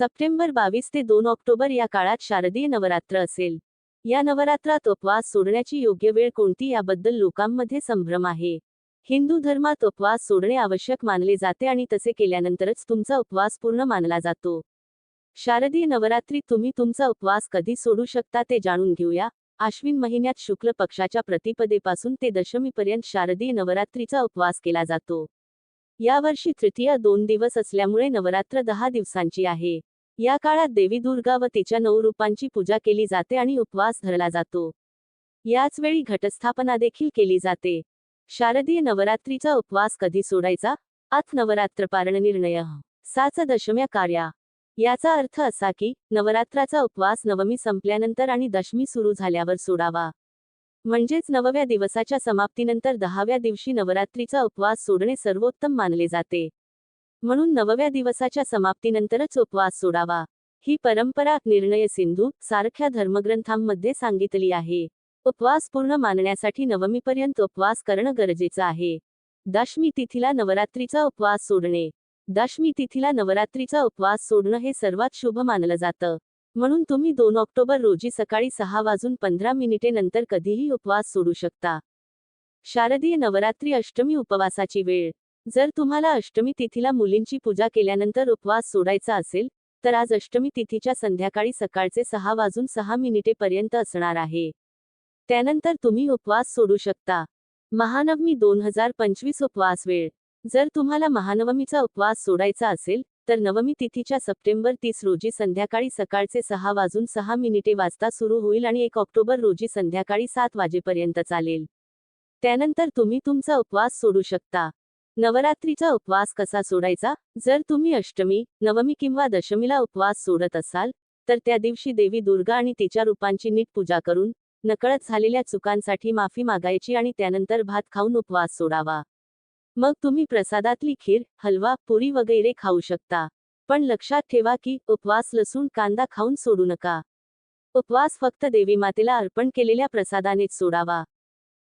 September बावीस ते दोन ऑक्टोबर या काळात शारदीय नवरात्र असेल. या नवरात्रात उपवास सोडण्याची योग्य वेळ कोणती याबद्दल लोकांमध्ये संभ्रम आहे. हिंदू धर्मात उपवास सोडणे आवश्यक मानले जाते आणि तसे केल्यानंतरच तुमचा उपवास पूर्ण मानला जातो. शारदीय नवरात्रीत तुम्ही तुमचा उपवास कधी सोडू शकता ते जाणून घेऊया. आश्विन महिन्यात शुक्ल पक्षाच्या प्रतिपदेपासून ते दशमीपर्यंत शारदीय नवरात्रीचा उपवास केला जातो. यावर्षी तृतीया दोन दिवस असल्यामुळे नवरात्र दहा दिवसांची आहे. या काळात देवी दुर्गा व तिच्या नऊ रूपांची पूजा केली जाते आणि उपवास धरला जातो. याच वेळी घटस्थापना देखील केली जाते. शारदीय नवरात्रीचा उपवास कधी सोडायचा? आत नवरात्र पारण निर्णय. साच दशम्या कार्या. याचा अर्थ असा की नवरात्राचा उपवास नवमी संपल्यानंतर आणि दशमी सुरू झाल्यावर सोडावा. म्हणजेच नवव्या दिवसाच्या समाप्तीनंतर दहाव्या दिवशी नवरात्रीचा उपवास सोडणे सर्वोत्तम मानले जाते. म्हणून नवव्या दिवसाच्या समाप्तीनंतरच उपवास सोडावा. ही परंपरा निर्णय सिंधू सारख्या धर्मग्रंथांमध्ये सांगितली आहे. उपवास पूर्ण मानण्यासाठी नवमीपर्यंत उपवास करणं गरजेचं आहे. दशमी तिथीला नवरात्रीचा उपवास सोडणे. दशमी तिथीला नवरात्रीचा उपवास सोडणं हे सर्वात शुभ मानलं जातं. म्हणून तुम्ही दोन ऑक्टोबर रोजी सकाळी सहा वाजून पंधरा मिनिटे नंतर कधीही उपवास सोडू शकता. शारदीय नवरात्री अष्टमी उपवासाची वेळ. जर तुम्हाला अष्टमी तिथीला मुलींची पूजा केल्यानंतर उपवास सोडायचा असेल तर आज अष्टमी तिथीच्या संध्याकाळी सकाळचे सहा वाजून सहा मिनिटे पर्यंत असणार आहे. त्यानंतर तुम्ही उपवास सोडू शकता. महानवमी दोन हजार पंचवीस उपवास वेळ. जर तुम्हाला महानवमीचा उपवास सोडायचा असेल तर नवमी तिथीच्या सप्टेंबर तीस रोजी संध्याकाळी सकाळचे सहा वाजून सहा मिनिटे वाजता सुरू होईल आणि एक ऑक्टोबर रोजी संध्याकाळी सात वाजेपर्यंत चालेल. त्यानंतर तुम्ही तुमचा उपवास सोडू शकता. नवरात्रीचा उपवास कसा सोडायचा? जर तुम्ही अष्टमी नवमी किंवा दशमीला उपवास सोडत असाल तर त्या दिवशी देवी दुर्गा आणि तिच्या रूपांची नीट पूजा करून नकळत झालेल्या चुकांसाठी माफी मागायची आणि त्यानंतर भात खाऊन उपवास सोडावा. मग तुम्ही प्रसादातली खीर हलवा पुरी वगैरे खाऊ शकता. पण लक्षात ठेवा की उपवास लसूण कांदा खाऊन सोडू नका. उपवास फक्त देवी मातेला अर्पण केलेल्या प्रसादानेच सोडावा.